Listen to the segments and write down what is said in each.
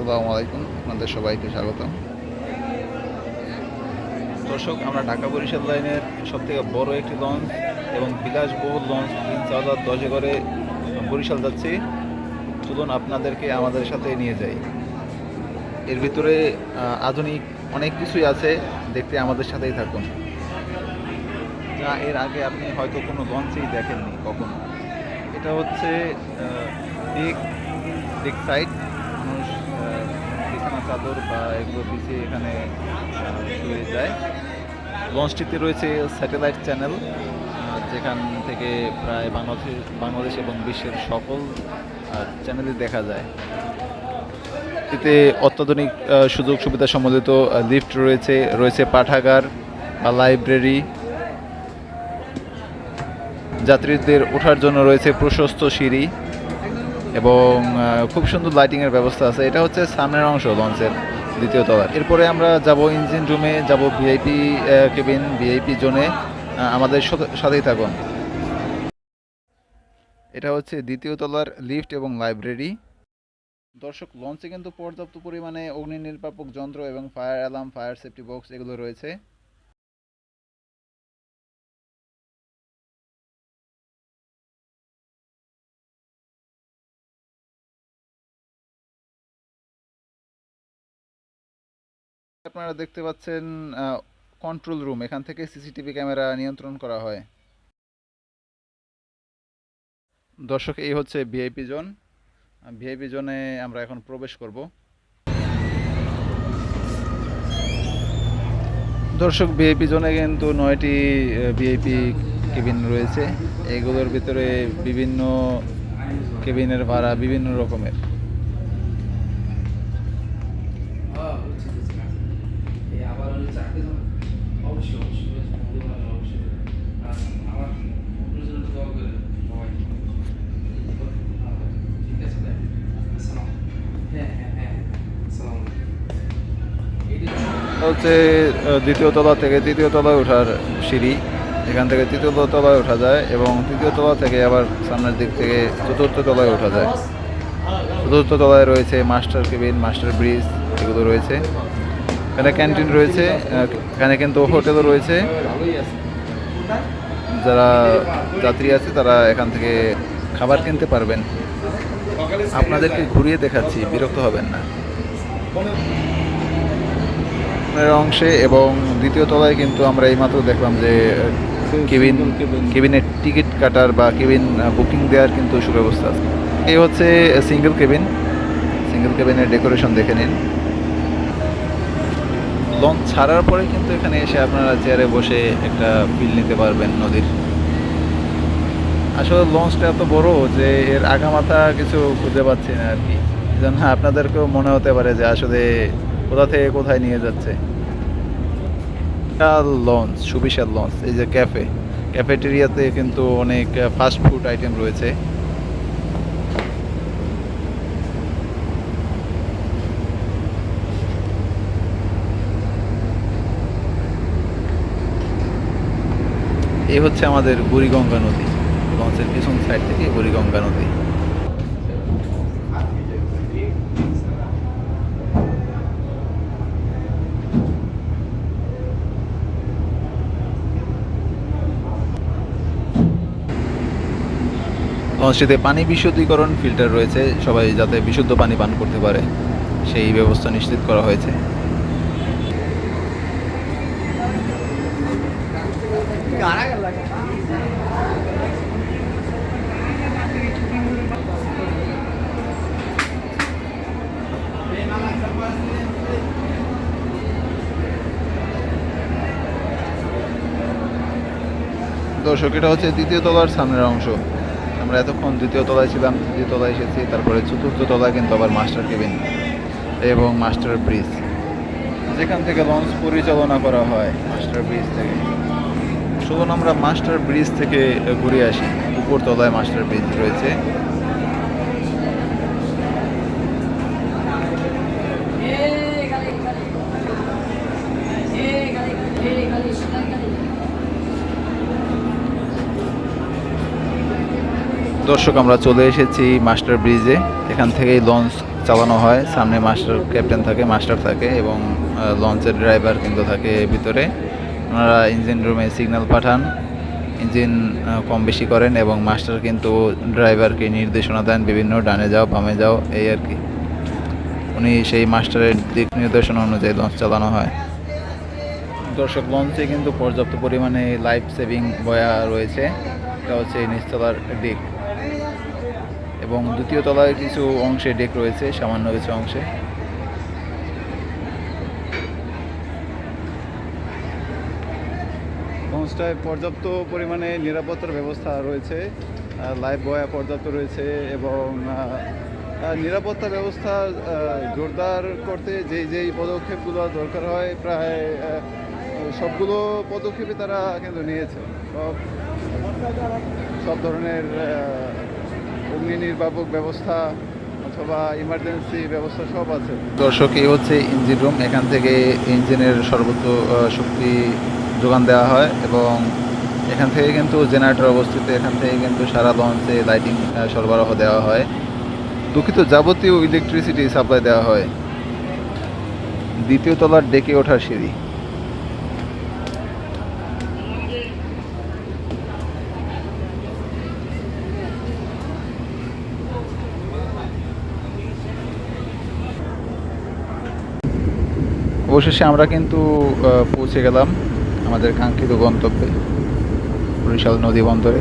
আসসালামু আলাইকুম। আপনাদের সবাইকে স্বাগতম। দর্শক, আমরা ঢাকা বরিশাল লাইনের সব থেকে বড় একটি লঞ্চ এবং বিলাসবহুল লঞ্চ তিন চার হাজার দশে করে বরিশাল যাচ্ছি। চলুন আপনাদেরকে আমাদের সাথে নিয়ে যাই। এর ভিতরে আধুনিক অনেক কিছুই আছে। দেখতে আমাদের সাথেই থাকুন। যা এর আগে আপনি হয়তো কোনো লঞ্চেই দেখেননি কখনো। এটা হচ্ছে দিক দিক বিছানা চাদর বা এগুলো বিছিয়ে এখানে শুয়ে যায়। লঞ্চটিতে রয়েছে স্যাটেলাইট চ্যানেল যেখান থেকে প্রায় বাংলাদেশ বাংলাদেশ এবং বিশ্বের সকল চ্যানেলই দেখা যায়। এতে অত্যাধুনিক সুযোগ সুবিধা সম্বন্ধিত লিফট রয়েছে রয়েছে পাঠাগার বা লাইব্রেরি। যাত্রীদের ওঠার জন্য রয়েছে প্রশস্ত সিঁড়ি। এবং খুব সুন্দর লাইটিংয়ের ব্যবস্থা আছে। এটা হচ্ছে সামনের অংশ, লঞ্চের দ্বিতীয় তলা এরপরে আমরা যাব ইঞ্জিন রুমে যাব ভিআইপি কেবিন ভিআইপি জোনে আমাদের সাথে- সাথেই থাকুন। এটা হচ্ছে দ্বিতীয় তলার লিফট এবং লাইব্রেরি দর্শক, লঞ্চে কিন্তু পর্যাপ্ত পরিমাণে অগ্নি নির্বাপক যন্ত্র এবং fire alarm fire safety box এগুলো রয়েছে। আপনারা দেখতে পাচ্ছেন কন্ট্রোল রুম এখান থেকে সিসিটিভি ক্যামেরা নিয়ন্ত্রণ করা হয়। দর্শক, এই হচ্ছে ভিআইপি জোন ভিআইপি জোনে আমরা এখন প্রবেশ করব। দর্শক ভিআইপি জোনে কিন্তু নয়টি ভিআইপি কেবিন রয়েছে। এগুলোর ভিতরে বিভিন্ন কেবিনের ভাড়া বিভিন্ন রকমের। চাকরি অবশ্যই অবশ্যই অবশ্যই। আর আমার করে সবাই। ঠিক আছে হ্যাঁ হ্যাঁ হ্যাঁ হচ্ছে দ্বিতীয় তলা থেকে তৃতীয় তলায় ওঠার সিঁড়ি। এখান থেকে তৃতীয় তলায় ওঠা যায় এবং তৃতীয় তলা থেকে আবার সামনের দিক থেকে চতুর্থ তলায় ওঠা যায়। চতুর্থ তলায় রয়েছে মাস্টার কেবিন, মাস্টার ব্রিজ, এগুলো রয়েছে। এখানে ক্যান্টিন রয়েছে এখানে কিন্তু হোটেলও রয়েছে। যারা যাত্রী আছে তারা এখান থেকে খাবার কিনতে পারবেন। আপনাদেরকে ঘুরিয়ে দেখাচ্ছি, বিরক্ত হবেন না। অংশে এবং দ্বিতীয় তলায় কিন্তু আমরা এইমাত্র দেখলাম যে কেবিন, কেবিনের টিকিট কাটার বা কেবিন বুকিং দেওয়ার কিন্তু সুব্যবস্থা আছে। এই হচ্ছে সিঙ্গেল কেবিন। সিঙ্গেল কেবিনের ডেকোরেশন দেখে নিন। লঞ্চ ছাড়ার পরে কিন্তু এখানে এসে আপনারা চেয়ারে বসে একটা ফিল নিতে পারবেন নদীর। আসলে লঞ্চটা এত বড় যে এর আগামাথা কিছু খুঁজে পাচ্ছি না আর কি যেন আপনাদেরকেও মনে হতে পারে যে আসলে কোথা থেকে কোথায় নিয়ে যাচ্ছে। লঞ্চ, সুবিশাল লঞ্চ, এই যে ক্যাফে ক্যাফেটেরিয়াতে কিন্তু অনেক ফাস্ট ফুড আইটেম রয়েছে। এই হচ্ছে আমাদের বুড়িগঙ্গা নদী লঞ্চের পিছন সাইড থেকে বুড়িগঙ্গা নদী। লঞ্চটিতে পানি বিশুদ্ধীকরণ ফিল্টার রয়েছে, সবাই যাতে বিশুদ্ধ পানি পান করতে পারে, সেই ব্যবস্থা নিশ্চিত করা হয়েছে। দর্শক, এটা হচ্ছে দ্বিতীয় তলার সামনের অংশ। আমরা এতক্ষণ দ্বিতীয় তলায় ছিলাম, তৃতীয় তলায় এসেছি, তারপরে চতুর্থ তলায় কিন্তু আবার মাস্টার কেবিন এবং মাস্টার ব্রিজ। যেখান থেকে লঞ্চ পরিচালনা করা হয় মাস্টার ব্রিজ থেকে। চলুন আমরা মাস্টার ব্রিজ থেকে ঘুরে আসি। উপর তলায় মাস্টার ব্রিজ রয়েছে। দর্শক, আমরা চলে এসেছি মাস্টার ব্রিজে। এখান থেকেই লঞ্চ চালানো হয়। সামনে মাস্টার ক্যাপ্টেন থাকে, মাস্টার থাকে এবং লঞ্চের ড্রাইভার কিন্তু থাকে ভিতরে। ওনারা ইঞ্জিন রুমে সিগন্যাল পাঠান। ইঞ্জিন কম বেশি করেন এবং মাস্টার কিন্তু ড্রাইভারকে নির্দেশনা দেন, বিভিন্ন ডানে যাও, বামে যাও, এই আর কি। উনি সেই মাস্টারের দিক নির্দেশনা অনুযায়ী লঞ্চ চালানো হয়। দর্শক লঞ্চে কিন্তু পর্যাপ্ত পরিমাণে লাইফ সেভিং বয়া রয়েছে। এটা হচ্ছে নিচতলার ডেক এবং দ্বিতীয় তলায় কিছু অংশে ডেক রয়েছে, সামান্য কিছু অংশে। লঞ্চটায় পর্যাপ্ত পরিমাণে নিরাপত্তার ব্যবস্থা রয়েছে লাইফ বয়া পর্যাপ্ত রয়েছে এবং নিরাপত্তা ব্যবস্থা জোরদার করতে যেই যেই পদক্ষেপগুলো দরকার হয় প্রায় সবগুলো পদক্ষেপই তারা কিন্তু নিয়েছে। সব সব ধরনের অগ্নি নির্বাপক ব্যবস্থা অথবা ইমার্জেন্সি ব্যবস্থা সব আছে। দর্শক, এই হচ্ছে ইঞ্জিন রুম এখান থেকে ইঞ্জিনের সর্বোচ্চ শক্তি যোগান দেওয়া হয় এবং এখান থেকে কিন্তু জেনারেটর অবস্থিত। এখান থেকে কিন্তু সারা লঞ্চে লাইটিং সরবরাহ দেওয়া হয়। দুঃখিত, যাবতীয় ইলেকট্রিসিটি সাপ্লাই দেওয়া হয়। দ্বিতীয় তলার ডেকে ওঠার সিঁড়ি। অবশেষে আমরা কিন্তু পৌঁছে গেলাম আমাদের কাঙ্ক্ষিত গন্তব্যে, বরিশাল নদী বন্দরে।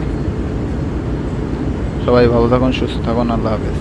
সবাই ভালো থাকুন, সুস্থ থাকুন, আল্লাহ হাফেজ।